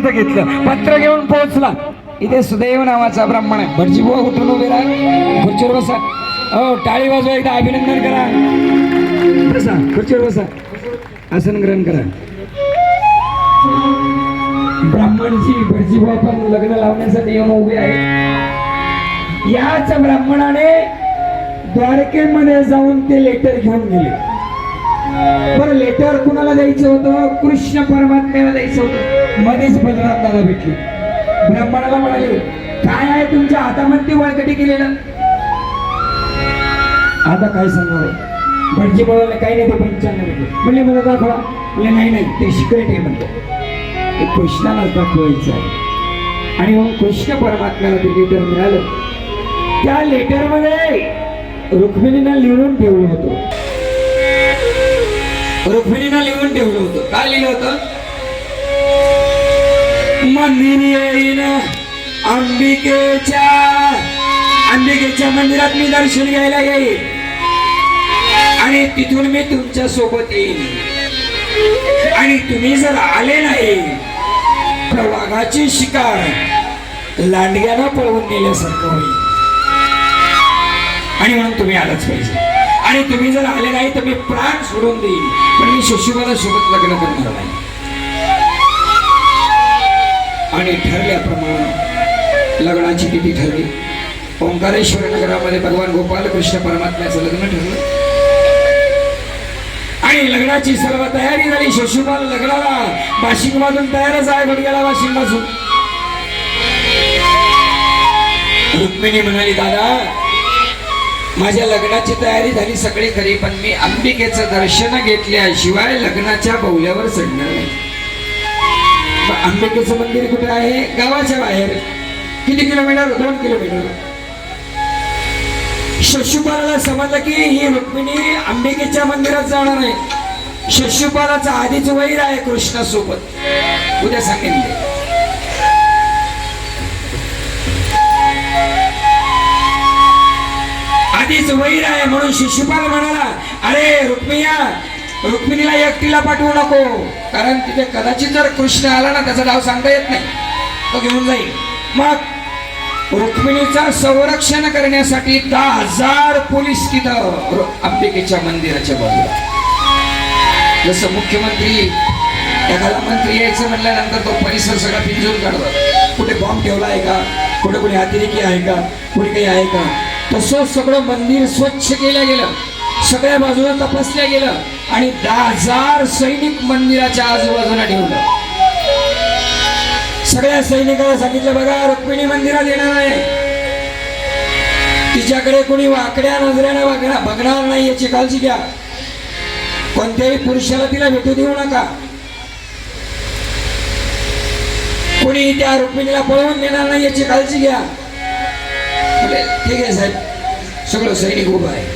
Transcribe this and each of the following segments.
सांगितलं पत्र घेऊन पोहोचला. इथे सुदैव नावाचा ब्राह्मण आहे. भटजी बुवा उठून उभे राहा. खुर्चीवर बसा. हो टाळी वाजवा एकदा अभिनंदन करा. बसा खुर्चीवर बसा. आसन ग्रहण करा. ब्राह्मणची भटजी बुवा पण लग्न लावण्यासाठी येऊन उभे आहे याच ब्राह्मणाने द्वारकेमध्ये जाऊन ते लेटर घेऊन गेले. बरं लेटर कुणाला द्यायचं होतं? कृष्ण परमात्म्याला द्यायचं होतं. मध्येच बलराम भेटली. भेटले ब्राह्मणाला म्हणाले काय आहे तुमच्या हातामध्ये वळकटी केलेलं? आता काय सांगावं? भटजी बोलायला काही नाही ते पंचांना भेटले म्हणले मला दाखवा. म्हणले नाही नाही ते सिक्रेट आहे म्हणतो ते कृष्णालाच दाखवायचं आहे. आणि मग कृष्ण परमात्म्याला ते लेटर मिळालं. त्या लेटरमध्ये रुक्मिणीनं लिहून ठेवलं होतं. रुक्मिणीनं लिहून ठेवलं होतं. काय लिहिलं होतं? मंदिर येईन अंबिकेच्या अंबिकेच्या मंदिरात मी दर्शन घ्यायला येईल आणि तिथून मी तुमच्यासोबत येईन. आणि तुम्ही जर आले नाही तर वाघाची शिकार लांडग्यानं पळवून नेल्यासारखं होईल. आणि म्हणून तुम्ही आलाच पाहिजे. आणि तुम्ही जर आले नाही तर मी प्राण सोडून देईल पण मी शशिबाला सोबत लग्न करणार नाही. आणि ठरल्याप्रमाणे लग्नाची तिथी ठरली. ओंकारेश्वर नगरामध्ये भगवान गोपाल कृष्ण परमात्म्याचं लग्न ठरलं. आणि लग्नाची सर्व तयारी झाली. शशिपाल लग्नाला वाशिंग मधून तयारच आहे. बडग्याला वाशिंगपासून रुक्मिणी म्हणाली दादा माझ्या लग्नाची तयारी झाली सगळी खरी पण मी अंबिकेचं दर्शन घेतल्याशिवाय लग्नाच्या बौल्यावर चढणार नाही. अंबिकेचं मंदिर कुठे आहे? गावाच्या बाहेर. किती किलोमीटर? दोन किलोमीटर. शशुपालाला समजलं की ही रुक्मिणी अंबिकेच्या मंदिरात जाणार आहे. शशुपालाचा आधीच वैर आहे कृष्णासोबत. उद्या सांगितले आधीच वैर आहे म्हणून शिशुपाल म्हणाला अरे रुक्मिया रुक्मिणीला एकटीला पाठवू नको. कारण तिथे कदाचित जर कृष्ण आला ना त्याचा डाव सांगता येत नाही. तो घेऊन जाईल. मग रुक्मिणीचा संरक्षण करण्यासाठी दहा हजार पोलीस तिथं अंबिकेच्या मंदिराच्या बाजूला. जसं मुख्यमंत्री एखादा मंत्री यायचं म्हणल्यानंतर तो परिसर सगळा पिंजून काढतो कुठे बॉम्ब ठेवला आहे का? कुठे कुणी अतिरेकी आहे का? कुठे काही आहे का? तसं सगळं मंदिर स्वच्छ केलं गेलं. सगळ्या बाजूला तपासल्या गेलं आणि दहा हजार सैनिक मंदिराच्या आजूबाजूला ठेवलं. सगळ्या सैनिकाला सांगितलं बघा रुक्मिणी मंदिरात येणार आहे. तिच्याकडे कोणी वाकड्या नजऱ्याने बघणार बघणार नाही याची काळजी घ्या. कोणत्याही पुरुषाला तिला भेटू देऊ नका. कोणी त्या रुक्मिणीला पळवून देणार नाही याची काळजी घ्या. म्हटले, ठीक आहे साहेब. सगळं सैनिक उभं आहे.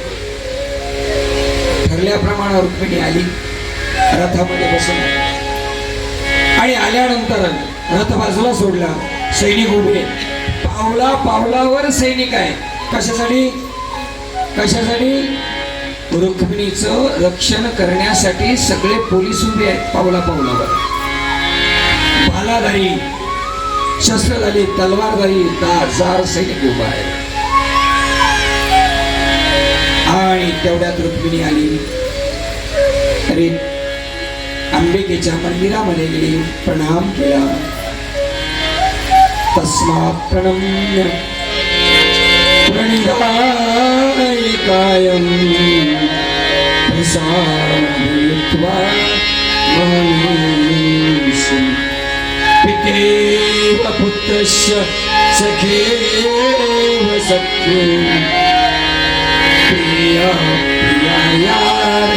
ठरल्याप्रमाणे रुक्मिणी आली. रथामध्ये बसून. आणि आल्यानंतर रथ बाजूला सोडला. सैनिक उभे पावला पावलावर सैनिक आहे. कशासाठी? कशासाठी? रुक्मिणीचं रक्षण करण्यासाठी सगळे पोलीस उभे आहेत पावला पावलावर. बालाधारी भालाधारी शस्त्रधारी तलवारधारी दहा हजार सैनिक उभा आहे आणि तेवढ्यात रुक्मिणी आली तरी अंबिकेच्या मंदिरामध्ये गेली प्रणाम केला तस्मात प्रणम्य प्रणिधाय कायम प्रसादयित्वा महनीषम् पितेव पुत्रस्य सखेव सत्यो प्रिया प्रियायार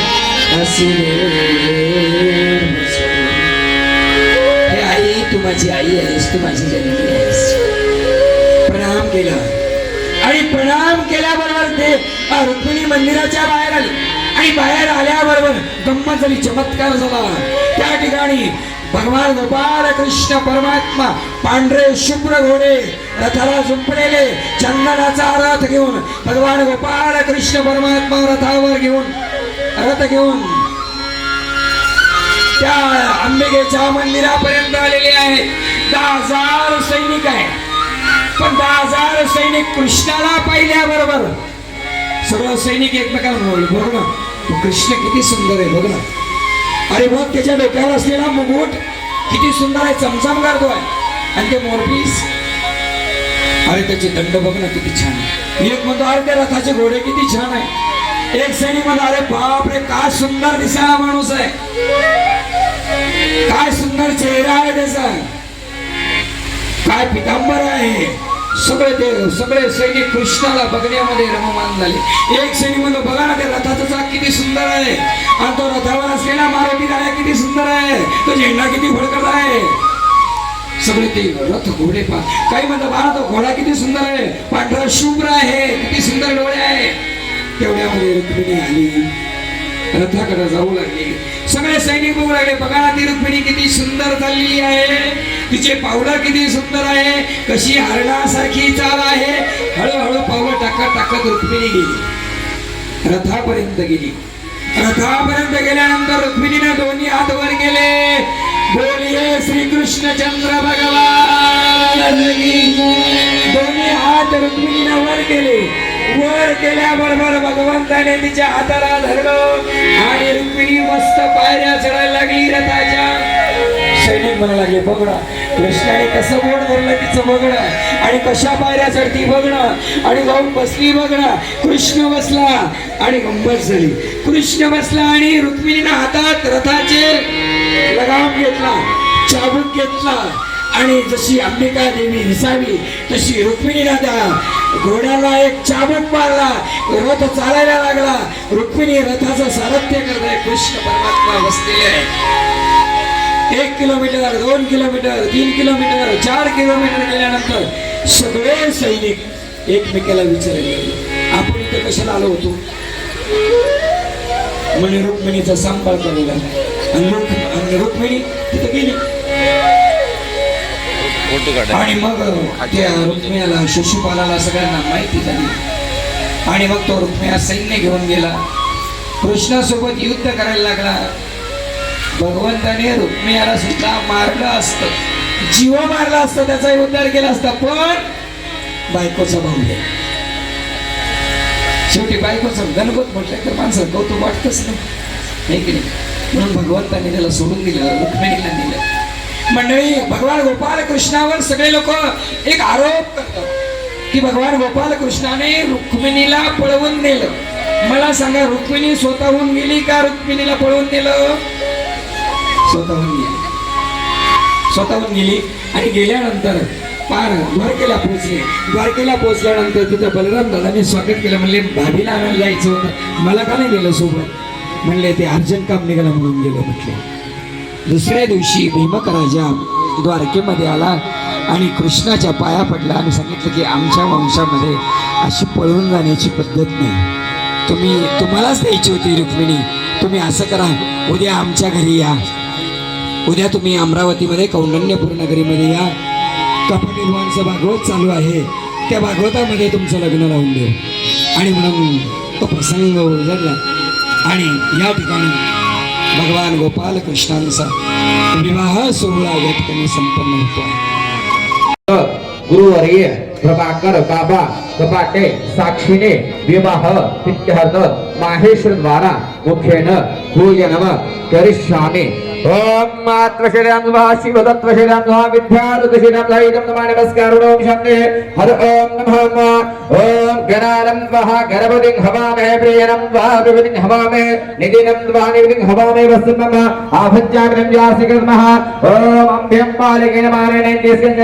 हे आई तू माझी आई आहेस तू माझी जननी आहेस। प्रणाम केला. आणि प्रणाम केल्याबरोबर ते रुक्मिणी मंदिराच्या बाहेर आली. आणि बाहेर आल्याबरोबर गंमत झाली चमत्कार झाला. त्या ठिकाणी भगवान गोपाल कृष्ण परमात्मा पांढरे शुभ्र घोडे रथाला झुंपलेले चंदनाचा रथ घेऊन भगवान गोपाल कृष्ण परमात्मा रथावर घेऊन रथ घेऊन त्या अंबिकेच्या मंदिरापर्यंत आलेले आहे. दहा हजार सैनिक आहे. पण दहा हजार सैनिक कृष्णाला पाहिल्याबरोबर सगळं सैनिक एकमेकांना म्हणाले बघ ना कृष्ण किती सुंदर आहे बघ ना. अरे मग त्याच्या डोक्यावर असलेला मुकुट किती सुंदर आहे चमचम करतोय आणि ते मोरपीस. अरे त्याचे दंड बघ ना किती छान आहे. एक म्हणतो अरे त्या रथाचे घोडे किती छान आहे. एक सैनिक म्हणतो अरे बाप रे काय सुंदर दिसायला माणूस आहे. काय सुंदर चेहरा आहे त्याचा. काय पितांबर आहे. सगळे ते सगळे सैनिक कृष्णाला बघण्यामध्ये रममान झाले. एक सैनिक म्हणतो बघा ना त्या रथाचा चाक किती सुंदर आहे. आणि तो रथावर असलेला मारुती गाड्या किती सुंदर आहे. तो झेंडा किती फडकत आहे. सगळे ते रथ घोडे पा काही म्हणतात बाळा तो घोडा किती सुंदर आहे. पांढरा शुभ्र आहे किती सुंदर डोळे आहे. तेवढ्यामध्ये रुक्मिणी आली. रथाकडे जाऊ लागले. सगळे सैनिक बघू लागले बघा ती रुक्मिणी किती सुंदर चाललेली आहे. तिचे पावलं किती सुंदर आहे. कशी हरणासारखी चाल आहे. हळूहळू पावलं टाकत टाकत रुक्मिणी गेली. रथापर्यंत गेली. रथापर्यंत गेल्यानंतर रुक्मिणीने दोन्ही हात वर गेले बोलिये श्रीकृष्ण चंद्र भगवान. दोन्ही हात रुक्मिणीने वर गेले वर केल्याबरोबर भगवंताने तिच्या हाताला धरलं आणि रुक्मिणी मस्त पायऱ्या चढायला लागली रथाच्या सैनिक म्हणा लागले बघणं. कृष्णाने कसं बोट धरलं तिचं बघणं आणि कशा पायऱ्या चढती बघणं आणि जाऊन बसली बघणं. कृष्ण बसला आणि गंमत झाली. कृष्ण बसला आणि रुक्मिणीनं हातात रथाचे लगाम घेतला चाबूक घेतला. आणि जशी अंबिका देवी हिसावी तशी रुक्मिणीला त्या घोड्याला एक चाबूक मारला रथ चालायला लागला. रुक्मिणी रथाचं सारथ्य करताय कृष्ण परमात्मा बसलेले आहे एक किलोमीटर दोन किलोमीटर तीन किलोमीटर चार किलोमीटर गेल्यानंतर सगळे सैनिक एकमेकाला विचारायला लागले आपण इथे कशाला आलो होतो? म्हणे रुक्मिणीचा सांभाळ करायला आणि आणि रुक्मिणी तिथे गेली. फोटो काढा आणि मग त्या रुक्मियाला शिशुपालाला सगळ्यांना माहिती झाली. आणि मग तो रुक्मिया सैन्य घेऊन गेला. कृष्णासोबत युद्ध करायला लागला. भगवंताने रुक्मियाला सुद्धा मारलं असत. जीव मारला असतं त्याचा उद्धार केला असता. पण बायकोचा भाऊ आहे. शेवटी बायकोचं गणपत म्हटलं तर माणसं कौतुक वाटतच नाही? म्हणून भगवंताने त्याला सोडून दिलं रुक्मिणीला दिलं. मंडळी भगवान गोपाल कृष्णावर सगळे लोक एक आरोप करतात की भगवान गोपाल कृष्णाने रुक्मिणीला पळवून नेलं. मला सांगा रुक्मिणी स्वतःहून गेली का रुक्मिणीला पळवून नेलं? स्वतःहून गेली. स्वतःहून गेली आणि गेल्यानंतर पार द्वारकेला पोहोचले. द्वारकेला पोहोचल्यानंतर तिथं बलराम दादाने स्वागत केलं म्हणले भाभीला आणायला जायचं होतं. मला का नाही गेलं सोबत? म्हणले ते अर्जंट काम निघालं म्हणून गेलं म्हटलं. दुसऱ्या दिवशी भीमक राजा द्वारकेमध्ये आला आणि कृष्णाच्या पाया पडला. आणि सांगितलं की आमच्या वंशामध्ये अशी पळून जाण्याची पद्धत नाही. तुम्ही तुम्हालाच द्यायची होती रुक्मिणी. तुम्ही असं करा उद्या आमच्या घरी या. उद्या तुम्ही अमरावतीमध्ये कौंडण्यपूर नगरीमध्ये या. कपनिर्वाणचं भागवत चालू आहे. त्या भागवतामध्ये तुमचं लग्न लावून देऊ. आणि म्हणून तो प्रसंग उजडला आणि या ठिकाणी भगवान गोपाल कृष्णांचा विवाह सोहळा या ठिकाणी संपन्न होतो आहे गुरुवर्य प्रभाकर बाबा कपाटे साक्षीने विवाह इत्यर्थ माहेश्वर द्वारा मुखेन पूजनम करिष्यामि ओम मात्रशेराम स्वाहा शिवदत्तशेराम स्वाहा विद्यादत्तशेराम स्वाहा इदं नमामि नमस्कारो ओम शान्ति हर ओम नमः ओम गणानं स्वाहा गणपतिं हवामहे प्रियनं स्वाहा प्रभृतिं हवामहे निधिनं स्वाहा निधिं हवामहे वसुमम आभज्यामिनं व्यासिकर्मः ओम अम्भ्यं पालिकेन मारेण देस्कञ्ज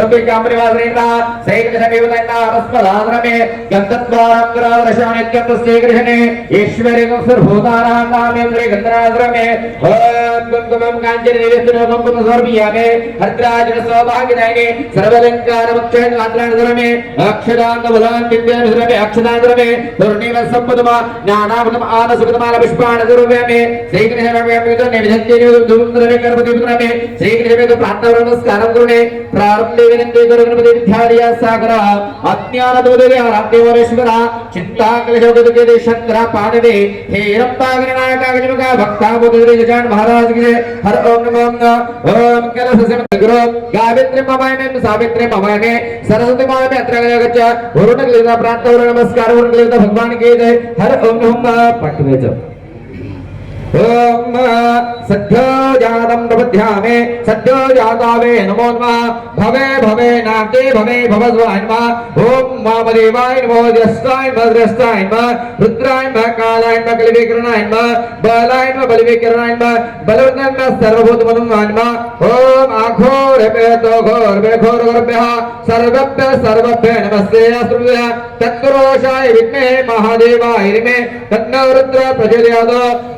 सभ्यकां परिवासनेता सैकशमेवतैना अस्मदाद्रमे गन्धद्वारां ग्रादर्शानित्यं तस्यै गृहणे ईश्वरेण सर्वभूतानां नामेन्द्रे गन्धराद्रमे ओम కుంకుమం కాంచన నివేస్తున్న కుంకుమ సమర్పియామే భద్రాజన సౌభాగ్యదాయనే సర్వలంకార వక్షణ గాత్రాంధరమే అక్షరాంగ బలాంతింద్రమే అక్షరాంధరమే పూర్ణిమ సంపదమ జ్ఞానామృతం ఆన సుగతమాల పుష్పాణ దుర్వ్యామే శ్రీకృష్ణమే నిజంజనే దుర్ంద్రమే గణపతిపుత్రమే శ్రీకృష్ణమే ప్రార్థన रे हर ओम नमो नमः। ओम कलशस्य गुरु गायत्री ममायमे सावित्री ममायमे सरस्वती ममायमे अत्र गच्छ वरुण क्लेदा प्रांत वरुण नमस्कार वरुण क्लेदा भगवान की जय। हर ओम नमः। पाठवेचं ओम सद्यो जातं प्रबध्यामे सद्यो जातावे नमो नमः। भवे भवे नाके भवे भवस्वाय नमः। ओम वामदेवाय नमो जस्ताय नमः द्रष्टाय नमः। रुद्राय नमः कालाय नमः कलिविकरणाय नमः। बलाय नमः बलिविकरणाय नमः। बलवर्णाय नमः सर्वभूतमनुमाय नमः। ओम आघोरपेतो घोरपेघोर गुरुभ्यः सर्वभ्यः सर्वभ्यः नमस्ते अस्तुभ्यः तत्रोषाय विद्महे महादेवाय धीमहि तन्नो रुद्र प्रचोदयात्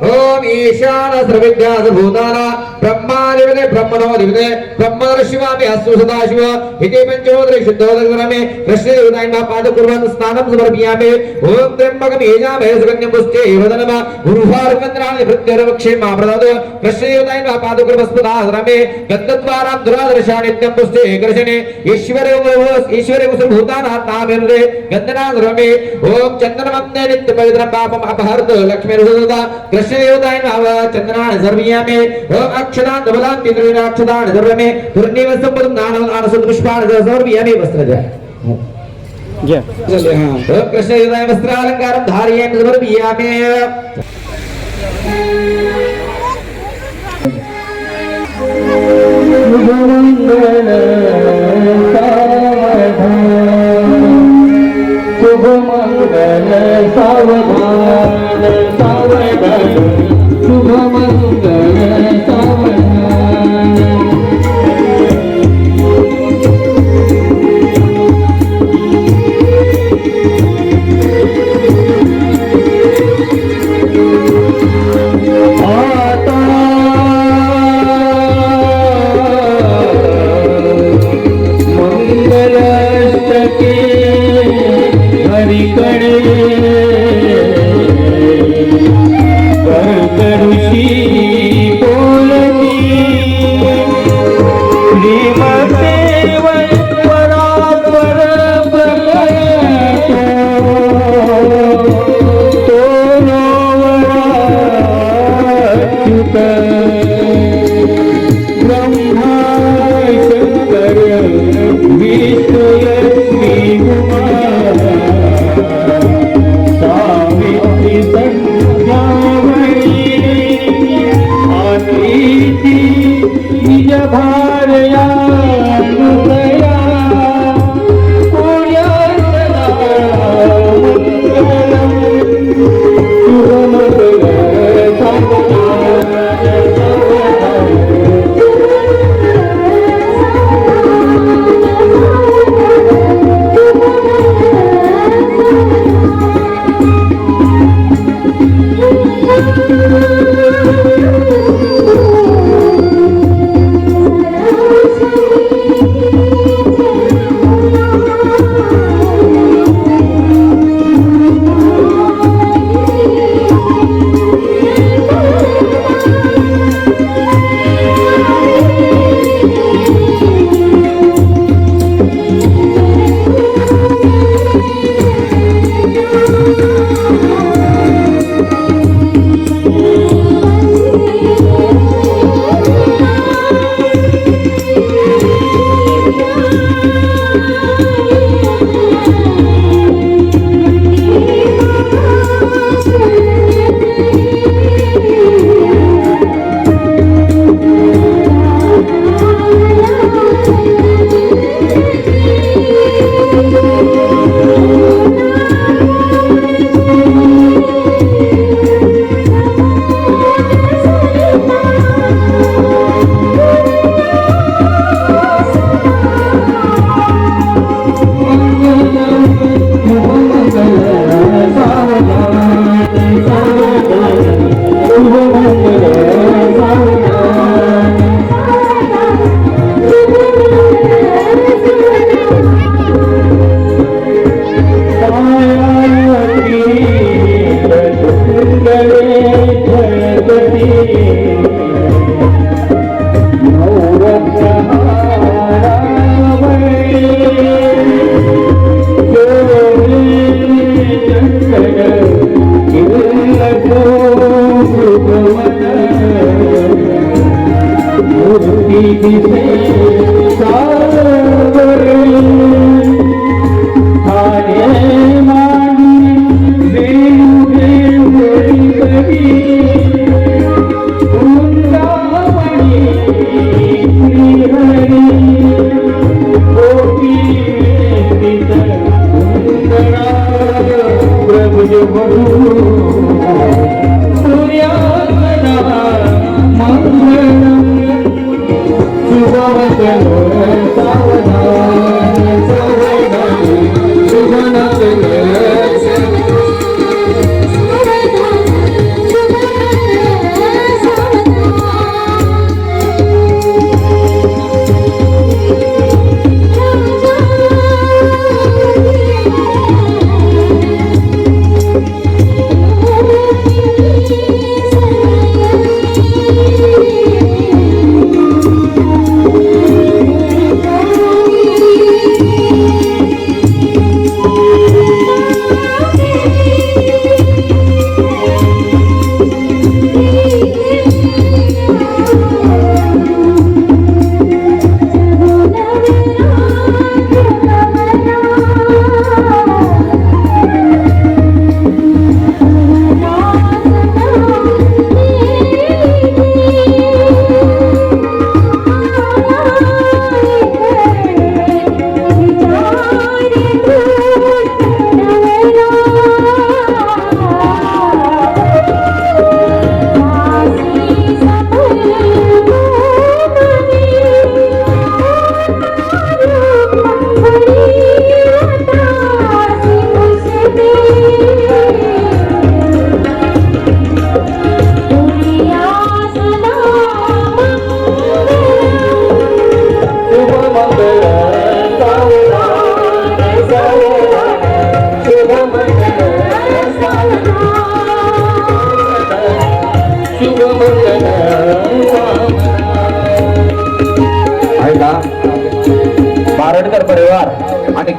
ओम ईशान सर्वविद्या सर्वभूतान ब्रह्मादिपते ब्रह्मणोदिपते ब्रह्मर्षिवामि अस्तु सदाशिव इति पञ्चोदरि शुद्धोदरमे कृष्णदेवताय नमः पादकुर्वन् स्नानं समर्पयामि। ओम त्र्यम्बकं यजामहे सुगन्धिं पुष्टे वदनम गुरुवारकन्द्राणि भृत्यर्वक्षे मा प्रददातु कृष्णदेवताय नमः पादकुर्वस्पदाधरमे गन्धद्वारां दुरादर्शा नित्यं पुष्टे कर्षणे ईश्वरे ईश्वरे भूतानात्माभिर्दे गन्धनाधरमे ओम चन्द्रमन्ते नित्यपवित्रं पापम् अपहर्तु लक्ष्मीर्सुता कृष्णदेवताय नमः चन्द्राणि सर्वयामि ओम अक्षदान् धबलान् पितॄणाक्षदान् सर्वमे पूर्णेव सम्पदं दानं आनसं पुष्पाणि समर्पयामि वस्त्रज ओम कृष्णदेवताय वस्त्रालङ्कारं धारयामि समर्पयामि शुभमंगल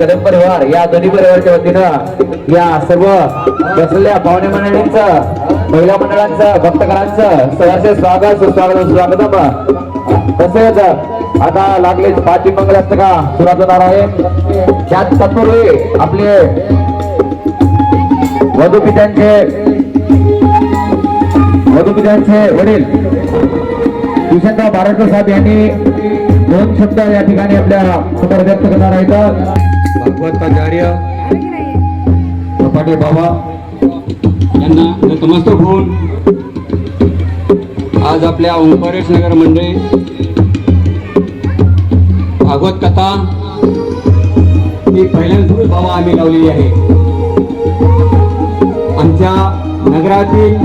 कदम परिवार या दोन्ही परिवारच्या वतीनं या सर्व बसलेल्या पाहुणे मंडळींचं महिला मंडळांचं भक्तकरांचं सहर्ष स्वागत सुस्वागत स्वागतम तसेच आता लागले पाचवी मंगलाष्टका सुरात होणार आहे. त्यात तत्पूर्वी आपले वधूपित्यांचे वधूपित्यांचे वडील किशनराव बारडकर साहेब यांनी दोन शब्द या ठिकाणी आपल्यासमोर व्यक्त करणार आहेत. भागवताचार्य पाटील बाबा यांना नतमस्तक होऊन आज आपल्या ओंकारेश नगर मंडळी भागवत कथा ही पहिल्यांदाच बाबा आम्ही लावलेली आहे. आमच्या नगरातील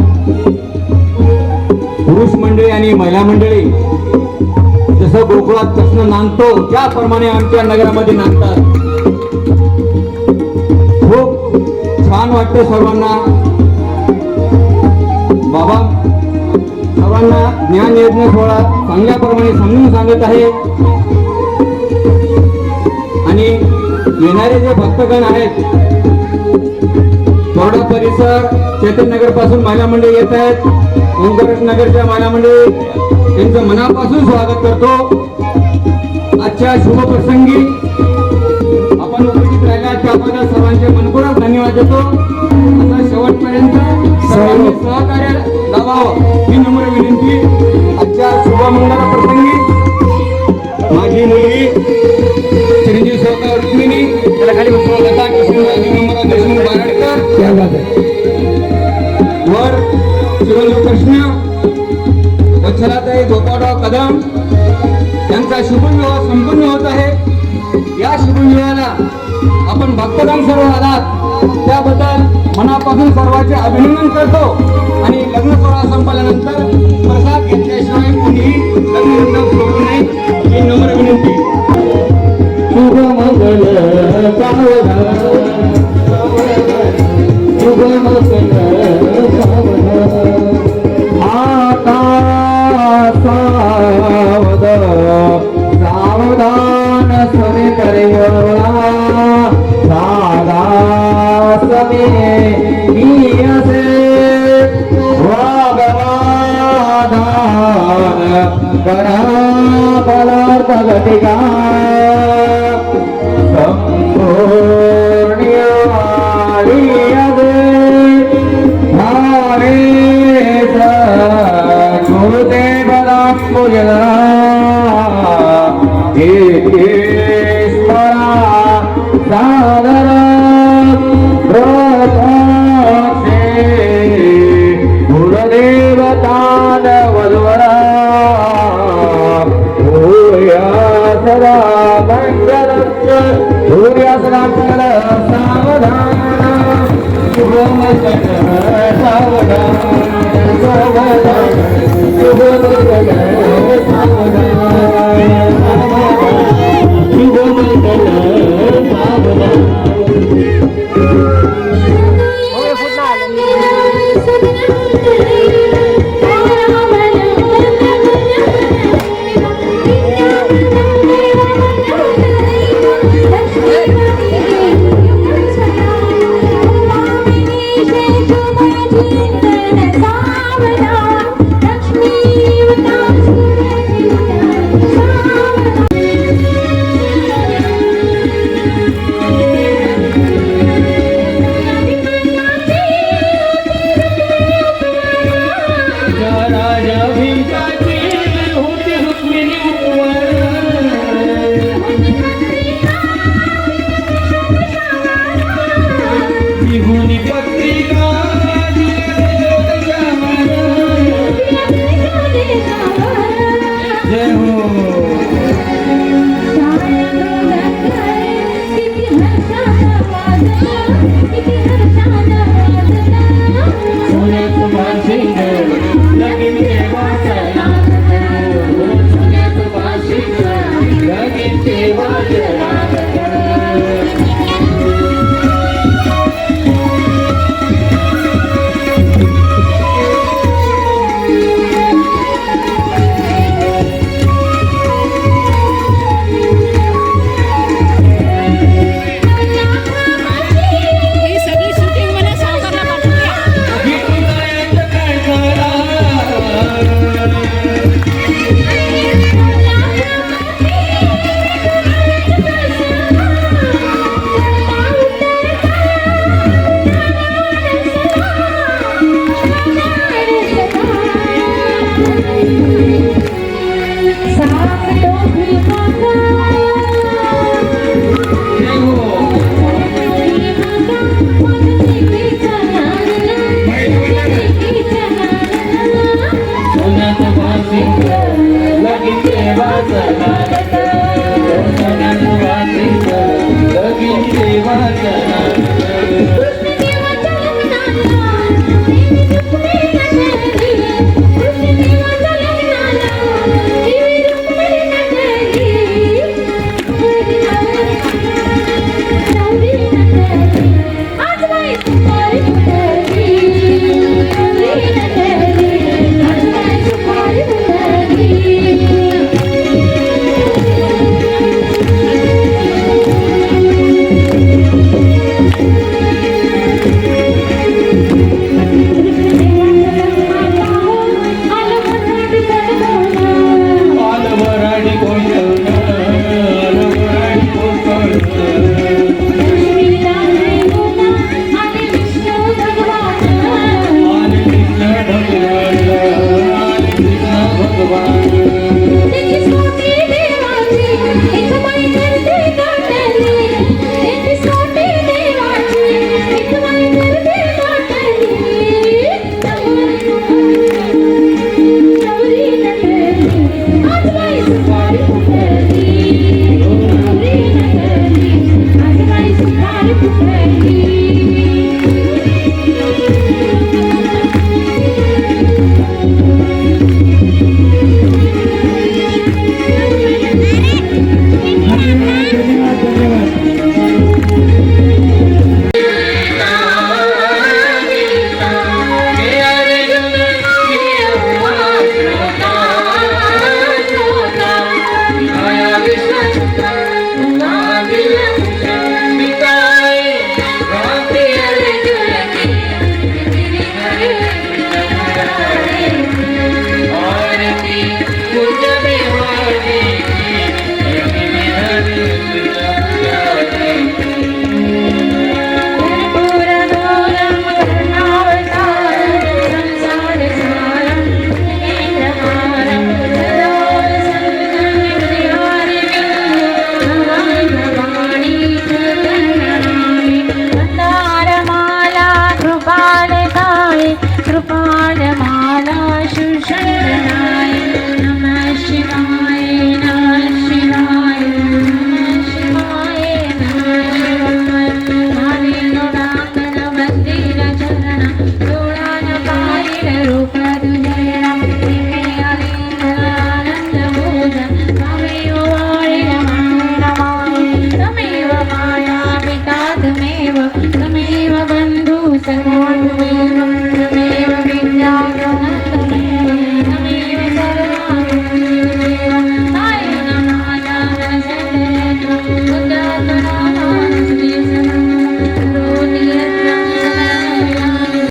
पुरुष मंडळी आणि महिला मंडळी जसं गोकुळात कृष्ण नांदतो त्याप्रमाणे आमच्या नगरामध्ये नांदतात. वाटतं सर्वांना. बाबा सर्वांना ज्ञान यज्ञ सोहळा चांगल्याप्रमाणे समजून सांगत आहे. आणि येणारे जे भक्तगण आहेत थोडा परिसर चैतन्यनगरपासून महिला मंडळी येत आहेत. ओंकारेश नगरच्या महिला मंडळी त्यांचं मनापासून स्वागत करतो. आजच्या शुभप्रसंगी त्याबद्दल सर्वांचे मनपूर्वक धन्यवाद देतो. आता शेवटपर्यंत सर्वांनी सहकार्य लावावं. ही नम्र विनंती. आजच्या शुभमंगला प्रसंगी माझी मुलगी चिरंजीव सहकार रुक्मिणी त्याला खाली बसवा लता कृष्णराव दिगंबरराव देशमुख बारडकर. आहे वर चिरंजीव कृष्ण वत्सलाताई गोपाळराव कदम. यांचा शुभविवाह संपन्न होत आहे. या शुभविवाहाला आपण भक्तगण सर्व आलात. त्याबद्दल मनापासून सर्वांचे अभिनंदन करतो. आणि लग्न सोहळा संपल्यानंतर प्रसाद घेतल्याशिवाय कोणीही लग्न सोडू नये ही नम्र विनंती. शुभ मंगल सावधान शुभ वागवादान करा पदार्थ घटिका गुरुदेवतान शुभमंगल सावधान सावधान शुभमंगल सावधान